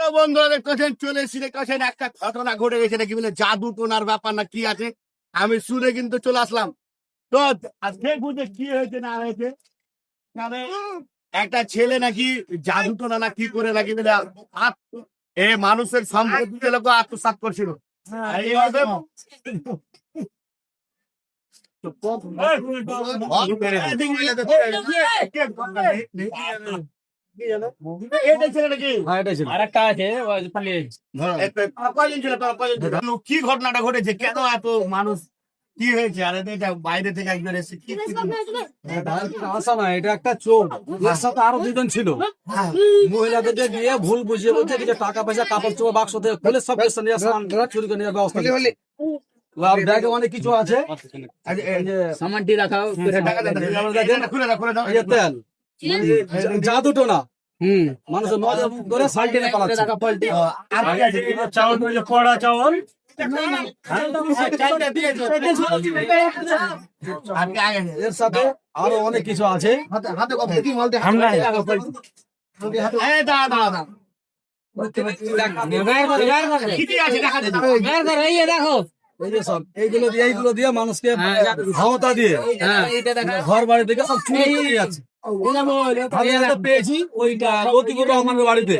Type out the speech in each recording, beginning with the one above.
তো বন্ধুরা দেখতেছেন চলে এসে দেখতেছেন একটা ঘটনা ঘটে গেছে নাকি বলে জাদু টোনার ব্যাপার না কি আছে? আমি শুনে কিন্তু চলে আসলাম। তো আজকে বুঝে কি হয়েছে না হয়েছে? একটা ছেলে নাকি জাদু টোনা না কি করে নাকি বলে এ মানুষের সম্পত্তি লোক আত্মসাৎ করছিল। আর ছিল? কি ঘটনাটা ঘটেছে? কেন এত মানুষ কি হয়েছে? আর এটা বাইরে থেকে একজন এসে কি না এটা একটা চোর। এর সাথে আরও দুজন ছিল। মহিলাদেরকে গিয়ে ভুল বুঝিয়ে বলছে কিছু টাকা পয়সা কাপড় চোপড় বাক্স থেকে খুলে সব কিছু নিয়ে চুরি করে নেওয়ার ব্যবস্থা ব্যাগে অনেক কিছু আছে। আচ্ছা, এই যে সামানটি রাখাও টাকা দেন, এই আমরা এটা দেখেন, খুলে দাও, খুলে দাও। তেল। জাদুটো না হুম। মানুষের নজর ধরে সাইড টেনে পালাচ্ছে। আর কি আছে? চাউল কড়া চাউল। আর কি আছে? এর সাথে আরও অনেক কিছু আছে। আছে দেখা এইগুলো দিয়ে এইগুলো দিয়ে মানুষকে ক্ষমতা দিয়ে হ্যাঁ। ঘর বাড়ি থেকে সব চুরি করে নিয়ে যাচ্ছে আমি একটা পেয়েছি ওইটা লতিফুর রহমানের বাড়িতে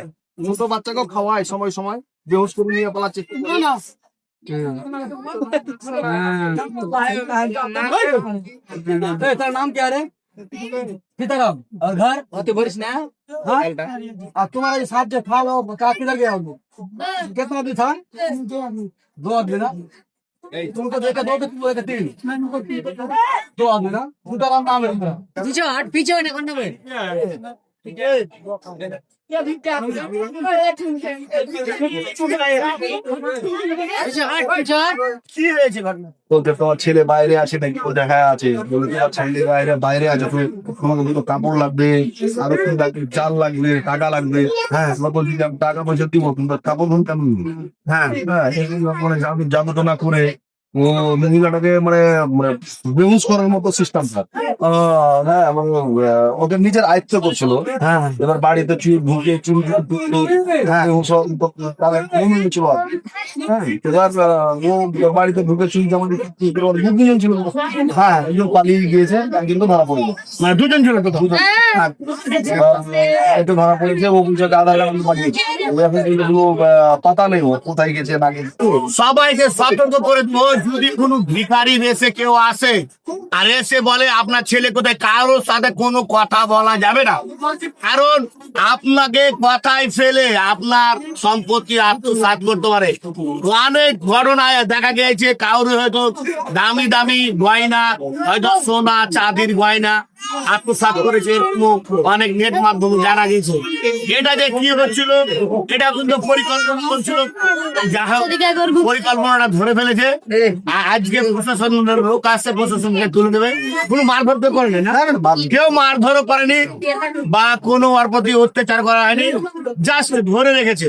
ছোট বাচ্চাকেও খাওয়ায় সময় সময় বেহুশ করে নিয়ে পালাচ্ছে ए, तेरा नाम क्या है सीताराम और घर অত বলিস না हाँ? और तुम्हारा ये साथ जो था वो कहाँ किधर गया वो कितना आदमी था दो आदमी ना হ্যাঁ। দুটো আট পিছিয়ে এখন নেবে ছেলে বাইরে আছে নাকি? ও দেখা আছে। বলতে তোমার আচ্ছা, ছেলে বাইরে বাইরে আছে। তোমাকে দুটো কাপড় লাগবে, আরও চাল লাগবে, টাকা লাগবে। হ্যাঁ টাকা পয়সা দিব, তোমরা কাপড় কেমন হ্যাঁ হ্যাঁ জানো না করে। মহিলাটাকে মানে মানে বেহুশ করার মতো সিস্টেম হ্যাঁ এবং ওদের নিজের আয়ত্ত করছিল। হ্যাঁ। এবার বাড়িতে ঢুকে হ্যাঁ। মনে ছিল আর। কি। এবার ও বাড়িতে ঢুকে চুরি যেমন দুজন ছিল। হ্যাঁ একজন পালিয়ে গিয়েছে একজন তো ধরা পড়ল। মানে দুজন ছিল তো দুজন। একটু ধরা পড়েছে ও বলছে আধার কার্ড পাঠিয়েছে। এখন কিন্তু পাতা নেই ও কোথায় গেছে না গেছে? সবাইকে সতর্ক করে যদি কোনো ভিখারি দেশে কেউ আসে আর এসে বলে আপনার ছেলে কোথায়, কারোর সাথে কোনো কথা বলা যাবে না। কারণ আপনাকে কথায় ফেলে আপনার সম্পত্তি আত্মসাত করতে পারে। অনেক ঘটনায় দেখা গেছে কারোর হয়তো দামি দামি গয়না, হয়তো সোনা, চাঁদির গয়না আত্মসাৎ করেছে। এরকম অনেক নেট মাধ্যমে জানা গেছে। এটা যে কি হচ্ছিল, এটা কিন্তু পরিকল্পনা করছিল। পরিকল্পনাটা ধরে ফেলেছে। আজকে প্রশাসন লোক আসছে, প্রশাসনকে তুলে দেবে। কোনো মারধর তো করেনি না? কেউ মারধরও করেনি বা কোনো ওর অত্যাচার করা হয়নি। জাস্ট ধরে রেখেছে।